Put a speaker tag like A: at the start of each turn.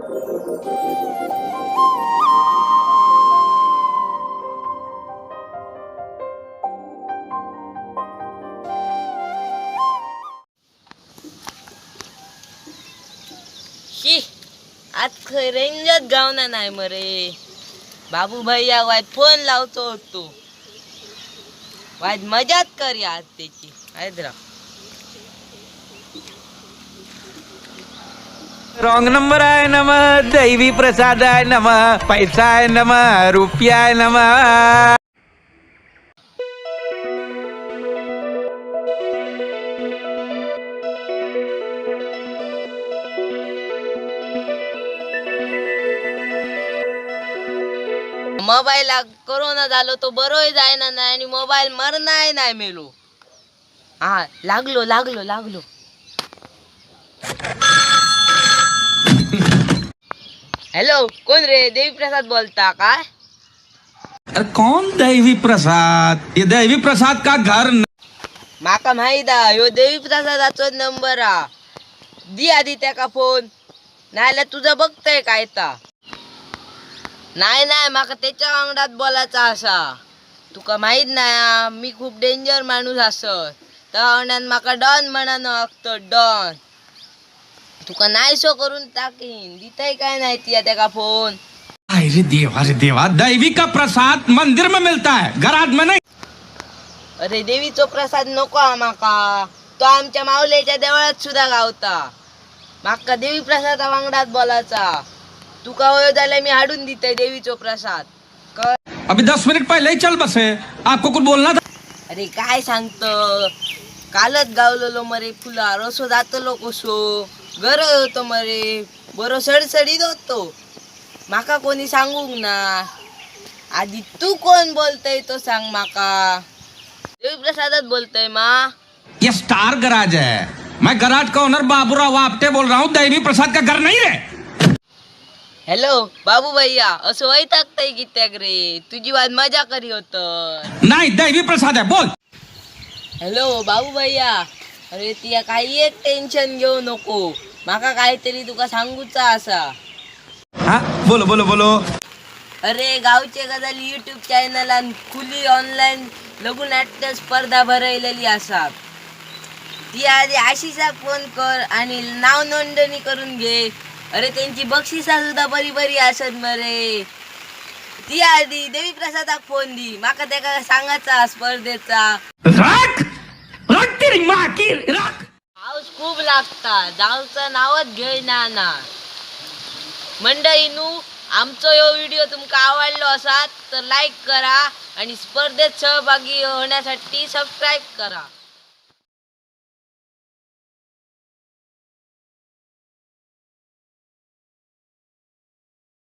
A: शी आज खरेंजत गावना नाही मरे. बाबू भैया वाय फोन लावतो तू वाय मजाच करी आज त्याची. हैदरा
B: रॉंग नंबर आहे नम दैवी प्रसाद आहे नम पैसा आहे नम रुपया आहे नम.
A: मोबाईल कोरोना झालो तो बरोय जायना नाही आणि मोबाईल मरणाय नाही मेलो. हा लागलो लागलो लागलो. हॅलो कोण रे? देवी प्रसाद बोलता काय
B: अरे कौन दैवी प्रसाद ये दैवी प्रसाद का घर न-
A: माका माहीत हा ह्यो देवी प्रसादाचो नंबर हा दी आधी त्याका फोन नाहीला तुझं बघतय काय ता नाही नाही माका त्याच्या वांगडात बोलायचा असा. तुका माहीत नाही हा, मी खूप डेंजर माणूस असत त्या वांगड्यान माका डॉन म्हणा लागतो डॉन. तुका नाही सो करून टाकीन दिताय काय नाही ती त्याका फोन?
B: अरे देवा अरे देवा दैवी का प्रसाद मंदिर में मिलता है घरात में नहीं।
A: अरे देवीचो प्रसाद नको हा माका तो आमच्या माऊलीच्या देवळात सुद्धा गावता. माका देवी प्रसादा वांगडात बोलायचा. तुका वय झाल्या मी हाडून दिते देवीचो प्रसाद. कळ
B: अभी दस मिनट पहले चल बसे आपको कुछ बोलना था।
A: अरे काय सांगत? कालच गावलेलो मरे फुला रसो जातलो कसो. गर होतो मरे बरो सडसडीत होतो. माका कोणी सांगूक ना. आधी तू कोण बोलतय तो सांग माका. देवी प्रसादात बोलतय मा.
B: ये स्टार गराज है. मैं गराज का ओनर बाबूराव आपटे बोल रहा हूँ दैवी प्रसाद का घर नहीं रे
A: हॅलो बाबू भैया असं वैतागतय की त्याग रे तुझी वाद मजा करी होत.
B: नहीं दैवी प्रसाद है बोल.
A: हॅलो बाबू भैया. अरे तिया काही एक टेन्शन घेऊ नको. माका काहीतरी तुका सांगूचा असा.
B: हाँ? बोलो बोलो बोलो.
A: अरे गावचे गजाली युट्यूब चॅनलान खुली ऑनलाईन लघुनाट्य स्पर्धा भरयलेली असतात. ती आधी आशिषाक फोन कर आणि नाव नोंदणी करून घे. अरे त्यांची बक्षिसा सुद्धा बरी बरी असत मरे ती आधी देवी प्रसादाक फोन दी. माका त्याका सांगायचा स्पर्धेचा. पाऊस खूप लागता. जाऊचं नावच घेईना ना मंडळी नू आमचो ह्यो व्हिडिओ तुमका आवडलो असात तर लाईक करा आणि स्पर्धेत सहभागी होण्यासाठी सबस्क्राईब करा.